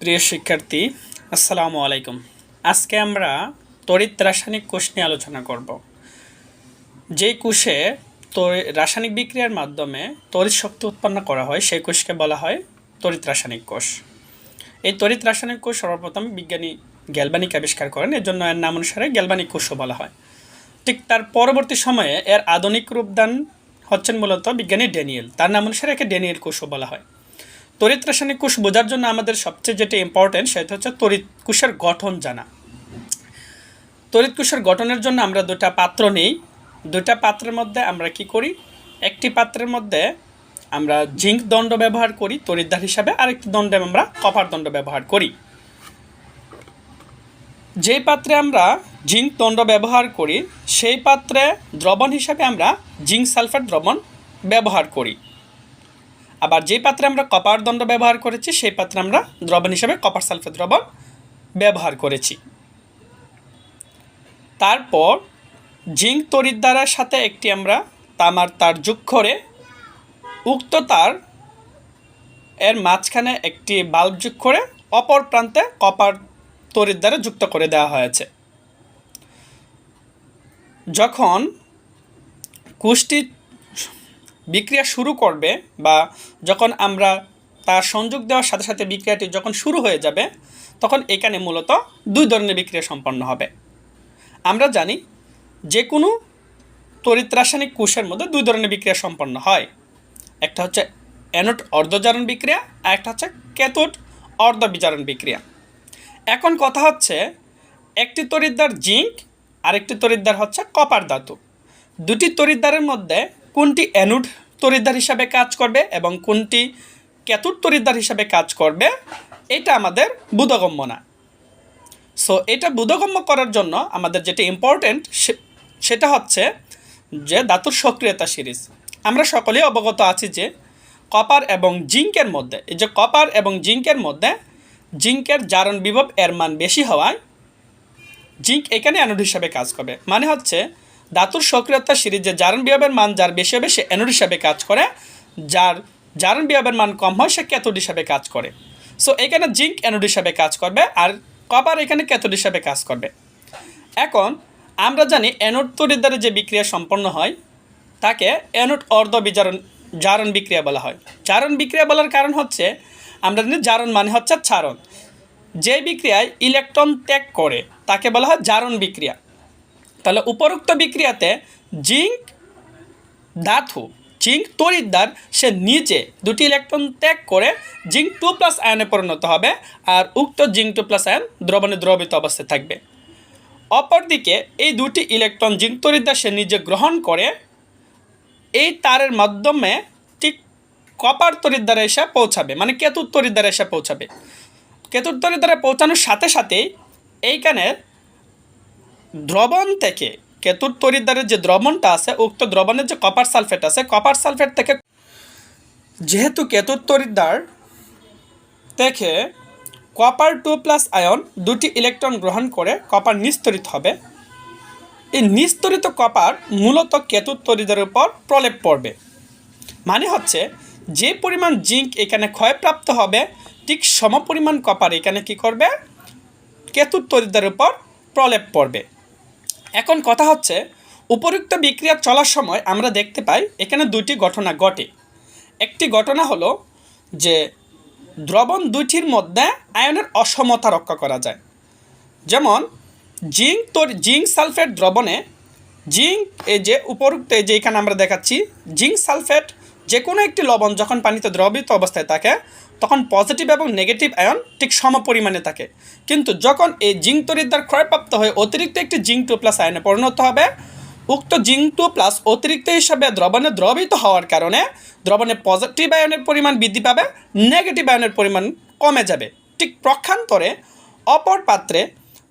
প্রিয় শিক্ষার্থী, আসসালামু আলাইকুম। আজকে আমরা তড়িৎ রাসায়নিক কোষ নিয়ে আলোচনা করব। যেই কোষে রাসায়নিক বিক্রিয়ার মাধ্যমে তড়িৎ শক্তি উৎপন্ন করা হয়, সেই কোষকে বলা হয় তড়িৎ রাসায়নিক কোষ। এই তড়িৎ রাসায়নিক কোষ সর্বপ্রথম বিজ্ঞানী গ্যালবানিক আবিষ্কার করেন, এর জন্য এর নাম অনুসারে গ্যালবানিক কোষও বলা হয়। ঠিক তার পরবর্তী সময়ে এর আধুনিক রূপদান হচ্ছেন মূলত বিজ্ঞানী ড্যানিয়েল তার নাম অনুসারে একে ড্যানিয়েল কোষও বলা হয়। তড়িৎ রাসায়নিক কোষ বোঝার জন্য আমাদের সবচেয়ে যেটা ইম্পর্টেন্ট সেটা হচ্ছে তড়িৎ কোষের গঠন জানা। তড়িৎ কোষের গঠনের জন্য আমরা দুটা পাত্র নিই। দুটা পাত্রের মধ্যে আমরা কি করি? একটি পাত্রের মধ্যে আমরা জিঙ্ক দণ্ড ব্যবহার করি, তড়িৎদ্বার হিসাবে। আরেকটি দণ্ডে আমরা কপার দণ্ড ব্যবহার করি। যেই পাত্রে আমরা জিঙ্ক দণ্ড ব্যবহার করি, সেই পাত্রে দ্রবণ হিসাবে আমরা জিঙ্ক সালফেট দ্রবণ ব্যবহার করি। আবার যে পাত্রে আমরা কপার দণ্ড ব্যবহার করেছি, সেই পাত্রে আমরা দ্রবণ হিসাবে কপার সালফেট দ্রবণ ব্যবহার করেছি। তারপর জিঙ্ক তড়িৎদ্বারার সাথে একটি আমরা তামার তার যোগ করে উক্ত তার এর মাঝখানে একটি বাল্ব যোগ করে অপর প্রান্তে কপার তড়িৎ দ্বারা যুক্ত করে দেওয়া হয়েছে। যখন কুষ্টি বিক্রিয়া শুরু করবে বা যখন আমরা তার সংযোগ দেওয়ার সাথে সাথে বিক্রিয়াটি যখন শুরু হয়ে যাবে, তখন এখানে মূলত দুই ধরনের বিক্রিয়া সম্পন্ন হবে। আমরা জানি যে কোনো তড়িৎ রাসায়নিক কোষের মধ্যে দুই ধরনের বিক্রিয়া সম্পন্ন হয়। একটা হচ্ছে অ্যানোড অর্ধজারণ বিক্রিয়া, আর একটা হচ্ছে ক্যাথোড অর্ধ বিজারণ বিক্রিয়া। এখন কথা হচ্ছে একটি তড়িৎদ্বার জিঙ্ক, আরেকটি তড়িৎদ্বার হচ্ছে কপার ধাতু। দুটি তড়িৎদ্বারের মধ্যে কোনটি অ্যানুড তড়িৎদ্বার হিসাবে কাজ করবে এবং কোনটি ক্যাথোড তড়িৎদ্বার হিসাবে কাজ করবে, এটা আমাদের বোধগম্য না। সো এটা বোধগম্য করার জন্য আমাদের যেটা ইম্পর্টেন্ট সেটা হচ্ছে যে ধাতুর সক্রিয়তা সিরিজ। আমরা সকলেই অবগত আছি যে কপার এবং জিঙ্কের মধ্যে, এই যে কপার এবং জিঙ্কের মধ্যে, জিঙ্কের জারণ বিভব এর মান বেশি হওয়ায় জিঙ্ক এখানে অ্যানোড হিসাবে কাজ করবে। মানে হচ্ছে ধাতুর সক্রিয়তা সিরিজে জারণ বিভবের মান যার বেশি হবে, সে অ্যানোড হিসাবে কাজ করে। যার জারণ বিভবের মান কম হয়, সে ক্যাথোড হিসাবে কাজ করে। সো এখানে জিঙ্ক অ্যানোড হিসাবে কাজ করবে আর কপার এখানে ক্যাথোড হিসাবে কাজ করবে। এখন, আমরা জানি অ্যানোড তড়িৎ দ্বারা যে বিক্রিয়া সম্পন্ন হয়, তাকে অ্যানোড অর্ধ বিজারণ, জারণ বিক্রিয়া বলা হয়। জারণ বিক্রিয়া বলার কারণ হচ্ছে, আমরা জানি জারণ মানে হচ্ছে ছারণ। যে বিক্রিয়ায় ইলেকট্রন ত্যাগ করে, তাকে বলা হয় জারণ বিক্রিয়া। তাহলে উপরোক্ত বিক্রিয়াতে জিঙ্ক ধাতু জিঙ্ক তড়িৎদ্বার সে নিচে দুটি ইলেকট্রন ত্যাগ করে জিঙ্ক টু প্লাস আয়নে পরিণত হবে আর উক্ত জিঙ্ক টু প্লাস আয়ন দ্রবণে দ্রবিত অবস্থায় থাকবে। অপরদিকে এই দুটি ইলেকট্রন জিঙ্ক তড়িৎদ্বার সে নিজে গ্রহণ করে এই তারের মাধ্যমে ঠিক কপার তড়িৎ দ্বারা এসে পৌঁছাবে মানে কেতুর তড়িৎ দ্বারা এসে পৌঁছাবে। কেতুর তড়িৎ দ্বারা পৌঁছানোর সাথে সাথেই এইখানে দ্রবণ থেকে কেতুর তড়িৎ দ্বারের যে দ্রবণটা আছে, উক্ত দ্রবণের যে কপার সালফেট আছে কপার সালফেট থেকে যেহেতু কেতুর তড়িৎদ্বার থেকে কপার টু প্লাস আয়ন দুটি ইলেকট্রন গ্রহণ করে কপার নিস্তরিত হবে, এই নিস্তরিত কপার মূলত কেতুর তরিদের উপর প্রলেপ পড়বে। মানে হচ্ছে, যে পরিমাণ জিঙ্ক এখানে ক্ষয়প্রাপ্ত হবে, ঠিক সমপরিমাণ কপার এখানে কি করবে? কেতুর তরিদের উপর প্রলেপ পড়বে। এখন কথা হচ্ছে, উপরুক্ত বিক্রিয়া চলার সময় আমরা দেখতে পাই এখানে দুটি ঘটনা ঘটে। একটি ঘটনা হলো যে দ্রবণ দুইটির মধ্যে আয়নের অসমতা রক্ষা করা যায়। যেমন, জিঙ্ক তোর, জিঙ্ক সালফেট দ্রবণে, জিঙ্ক এই যে উপরুক্ত এই যে এখানে আমরা দেখাচ্ছি, জিঙ্ক সালফেট যে কোনো একটি লবণ যখন পানিতে দ্রবিত অবস্থায় থাকে, তখন পজিটিভ এবং নেগেটিভ আয়ন ঠিক সম পরিমাণে থাকে। কিন্তু যখন এই জিঙ্ক তরিদ্বার ক্ষয়প্রাপ্ত হয়ে অতিরিক্ত একটি জিঙ্ক টু প্লাস আয়নে পরিণত হবে, উক্ত জিঙ্ক টু প্লাস অতিরিক্ত হিসাবে দ্রবণে দ্রবিত হওয়ার কারণে দ্রবণে পজিটিভ আয়নের পরিমাণ বৃদ্ধি পাবে নেগেটিভ আয়নের পরিমাণ কমে যাবে। ঠিক প্রক্ষান্তরে অপর পাত্রে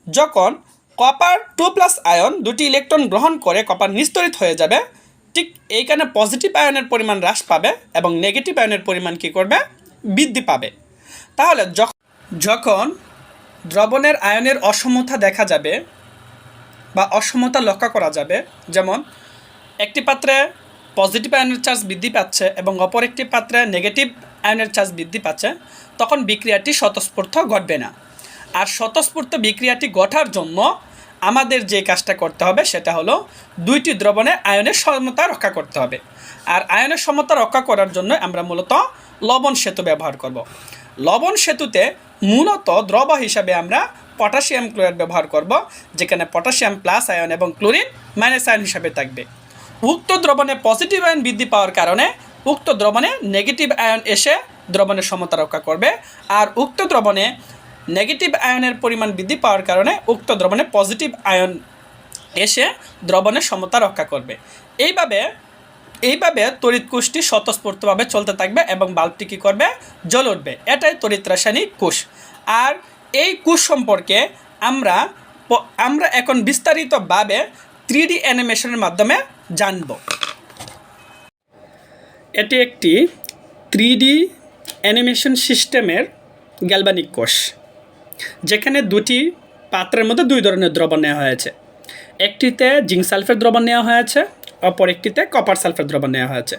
যখন কপার টু প্লাস আয়ন দুটি ইলেকট্রন গ্রহণ করে কপার নিস্তরিত হয়ে যাবে ঠিক এইখানে পজিটিভ আয়নের পরিমাণ হ্রাস পাবে এবং নেগেটিভ আয়নের পরিমাণ কী করবে? বৃদ্ধি পাবে। তাহলে যখন যখন দ্রবণের আয়নের অসমতা দেখা যাবে বা অসমতা লক্ষ্য করা যাবে, যেমন একটি পাত্রে পজিটিভ আয়নের চার্জ বৃদ্ধি পাচ্ছে এবং অপর একটি পাত্রে নেগেটিভ আয়নের চার্জ বৃদ্ধি পাচ্ছে, তখন বিক্রিয়াটি স্বতঃস্ফূর্ত ঘটবে না। আর স্বতঃস্ফূর্ত বিক্রিয়াটি ঘটার জন্য আমাদের যে কাজটা করতে হবে সেটা হলো দুইটি দ্রবণে আয়নের সমতা রক্ষা করতে হবে। আর আয়নের সমতা রক্ষা করার জন্য আমরা মূলত লবণ সেতু ব্যবহার করব। লবণ সেতুতে মূলত দ্রব হিসাবে আমরা পটাশিয়াম ক্লোরাইড ব্যবহার করব, যেখানে পটাশিয়াম প্লাস আয়ন এবং ক্লোরিন মাইনাস আয়ন হিসাবে থাকবে। উক্ত দ্রবণে পজিটিভ আয়ন বৃদ্ধি পাওয়ার কারণে উক্ত দ্রবণে নেগেটিভ আয়ন এসে দ্রবণের সমতা রক্ষা করবে। আর উক্ত দ্রবণে নেগেটিভ আয়নের পরিমাণ বৃদ্ধি পাওয়ার কারণে উক্ত দ্রবণে পজিটিভ আয়ন এসে দ্রবণের সমতা রক্ষা করবে। এইভাবে এইভাবে তড়িৎ কোষটি স্বতঃস্ফূর্তভাবে চলতে থাকবে এবং বাল্বটি কী করবে? জল উঠবে। এটাই তড়িৎ রাসায়নিক কোষ। আর এই কোষ সম্পর্কে আমরা আমরা এখন বিস্তারিতভাবে থ্রি ডি অ্যানিমেশনের মাধ্যমে জানব। এটি একটি থ্রি ডি অ্যানিমেশন সিস্টেমের গ্যালবানিক কোষ। যেখানে দুটি পাত্রের মধ্যে দুই ধরনের দ্রবণ নেওয়া হয়েছে। একটিতে জিঙ্ক সালফেট দ্রবণ নেওয়া হয়েছে, অপর একটিতে কপার সালফেট দ্রবণ নেওয়া হয়েছে।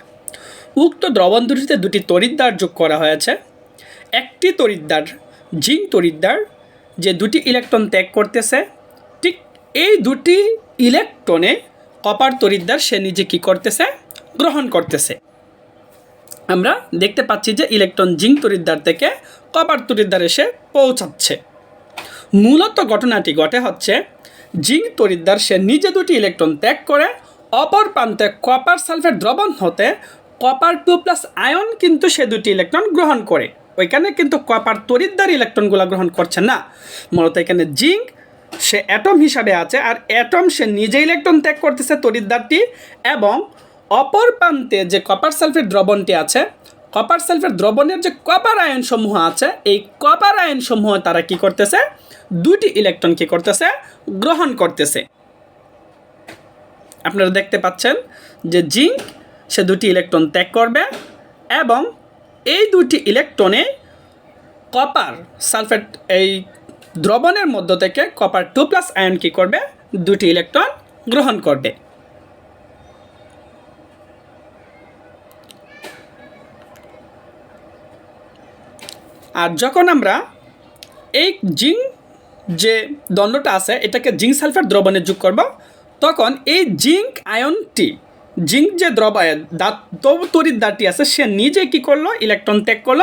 উক্ত দ্রবণ দুটিতে দুটি তড়িৎদ্বার যোগ করা হয়েছে। একটি তড়িৎদ্বার জিঙ্ক তড়িৎদ্বার যে দুটি ইলেকট্রন ত্যাগ করতেছে, ঠিক এই দুটি ইলেকট্রনে কপার তড়িৎদ্বার সে নিজে কী করতেছে? গ্রহণ করতেছে। আমরা দেখতে পাচ্ছি যে ইলেকট্রন জিঙ্ক তড়িৎদ্বার থেকে কপার তড়িৎদ্বার এসে পৌঁছাচ্ছে। মূলত ঘটনাটি ঘটে হচ্ছে, জিঙ্ক তড়িৎদ্বার সে নিজে দুটি ইলেকট্রন ত্যাগ করে, অপর প্রান্তে কপার সালফেট দ্রবণ হতে কপার টু প্লাস আয়ন কিন্তু সে দুটি ইলেকট্রন গ্রহণ করে। ওইখানে কিন্তু কপার তড়িৎদ্বার ইলেকট্রনগুলো গ্রহণ করছে না। মূলত এখানে জিঙ্ক সে অ্যাটম হিসাবে আছে আর অ্যাটম সে নিজে ইলেকট্রন ত্যাগ করতেছে তড়িৎদ্বারটি এবং অপর প্রান্তে যে কপার সালফেট দ্রবণটি আছে কপার সালফেট দ্রবণের যে কপার আয়ন সমূহ আছে, এই কপার আয়ন সমূহ তারা কি করতেছে? দুটি ইলেকট্রন কি করতেছে? গ্রহণ করতেছে। আপনারা দেখতে পাচ্ছেন যে জিঙ্ক সে দুটি ইলেকট্রন ত্যাগ করবে এবং এই দুটি ইলেকট্রনে কপার সালফেট এই দ্রবণের মধ্য থেকে কপার টু প্লাস আয়ন কী করবে? দুটি ইলেকট্রন গ্রহণ করবে। আর যখন আমরা এই জিঙ্ক যে দণ্ডটা আছে, এটাকে জিঙ্ক সালফার দ্রবণে যোগ করব, তখন এই জিঙ্ক আয়নটি জিঙ্ক যে দ্রব দাঁতটি আছে, সে নিজে কি করল ইলেকট্রন ত্যাগ করল।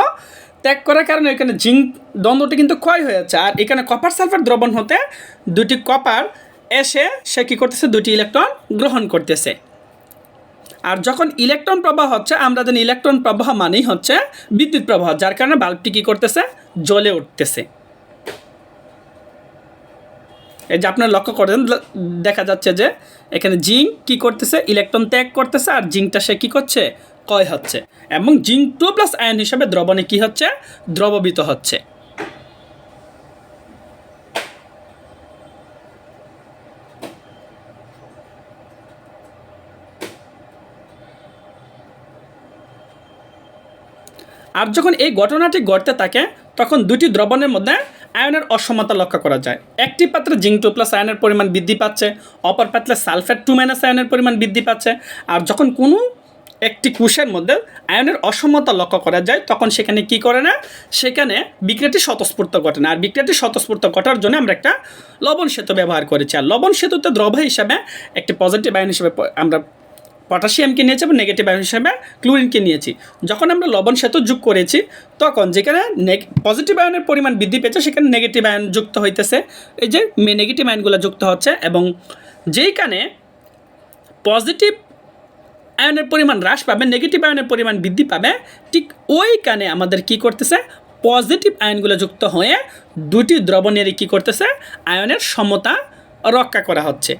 ত্যাগ করার কারণে এখানে জিঙ্ক দ্বন্দ্বটি কিন্তু ক্ষয় হয়েছে আর এখানে কপার সালফার দ্রবণ হতে দুটি কপার এসে সে কী করতেছে দুটি ইলেকট্রন গ্রহণ করতেছে। আর যখন ইলেকট্রন প্রবাহ হচ্ছে, আমরা জানি ইলেকট্রন প্রবাহ মানেই হচ্ছে বিদ্যুৎ প্রবাহ, যার কারণে বাল্বটি কী করতেছে? জ্বলে উঠতেছে। এই যে আপনারা লক্ষ্য করেন দেখা যাচ্ছে যে এখানে জিঙ্ক কি করতেছে? ইলেকট্রন ত্যাগ করতেছে, আর জিঙ্কটা সে কী করছে? ক্ষয় হচ্ছে। এবং জিঙ্ক টু প্লাস আয়ন হিসাবে দ্রবণে কী হচ্ছে? দ্রববিত হচ্ছে। আর যখন এই ঘটনাটি ঘটতে থাকে, তখন দুটি দ্রবণের মধ্যে আয়নের অসমতা লক্ষ্য করা যায়। একটি পাত্রে জিঙ্ক টু প্লাস আয়নের পরিমাণ বৃদ্ধি পাচ্ছে, অপর পাত্রে সালফেট টু মাইনাস আয়নের পরিমাণ বৃদ্ধি পাচ্ছে। আর যখন কোনো একটি কোষের মধ্যে আয়নের অসমতা লক্ষ্য করা যায়, তখন সেখানে কি করে না, সেখানে বিক্রিয়াটি স্বতঃস্ফূর্ত ঘটে না। আর বিক্রিয়াটি স্বতঃস্ফূর্ত ঘটার জন্য আমরা একটা লবণ সেতু ব্যবহার করেছি। আর লবণ সেতুতে দ্রব হিসাবে একটি পজিটিভ আয়ন হিসেবে আমরা পটাশিয়ামকে নিয়েছি এবং নেগেটিভ আয়ন হিসেবে ক্লোরিনকে নিয়েছি। যখন আমরা লবণ সেতু যোগ করেছি, তখন যেখানে পজিটিভ আয়নের পরিমাণ বৃদ্ধি পেয়েছে, সেখানে নেগেটিভ আয়ন যুক্ত হইতেছে। এই যে মে নেগেটিভ আয়নগুলো যুক্ত হচ্ছে এবং যেইখানে পজিটিভ আয়নের পরিমাণ হ্রাস পাবে নেগেটিভ আয়নের পরিমাণ বৃদ্ধি পাবে, ঠিক ওইখানে আমাদের কি করতেছে? পজিটিভ আয়নগুলো যুক্ত হয়ে দুটি দ্রবণেরই কী করতেছে? আয়নের সমতা রক্ষা করা হচ্ছে।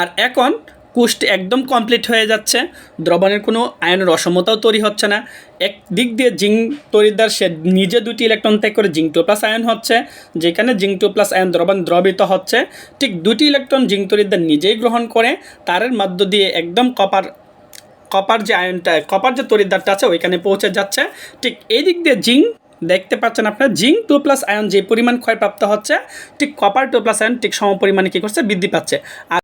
আর এখন কোষটি একদম কমপ্লিট হয়ে যাচ্ছে। দ্রবণের কোনো আয়নের অসমতাও তৈরি হচ্ছে না। এক দিক দিয়ে জিঙ্ক তরিদ্দার সে নিজে দুটি ইলেকট্রন ত্যাগ করে জিঙ্ক টু প্লাস আয়ন হচ্ছে, যেখানে জিঙ্ক টু প্লাস আয়ন দ্রবণ দ্রবিত হচ্ছে। ঠিক দুটি ইলেকট্রন জিঙ্ক তরিদ্দার নিজেই গ্রহণ করে, তারের মধ্য দিয়ে একদম কপার কপার যে আয়নটা, কপার যে তরিদ্দারটা আছে, ওইখানে পৌঁছে যাচ্ছে। ঠিক এই দিক দিয়ে জিঙ্ক, দেখতে পাচ্ছেন আপনার, জিঙ্ক টু প্লাস আয়ন যে পরিমাণ ক্ষয়প্রাপ্ত হচ্ছে, ঠিক কপার টু প্লাস আয়ন ঠিক সম পরিমাণে কী করছে, বৃদ্ধি পাচ্ছে। আর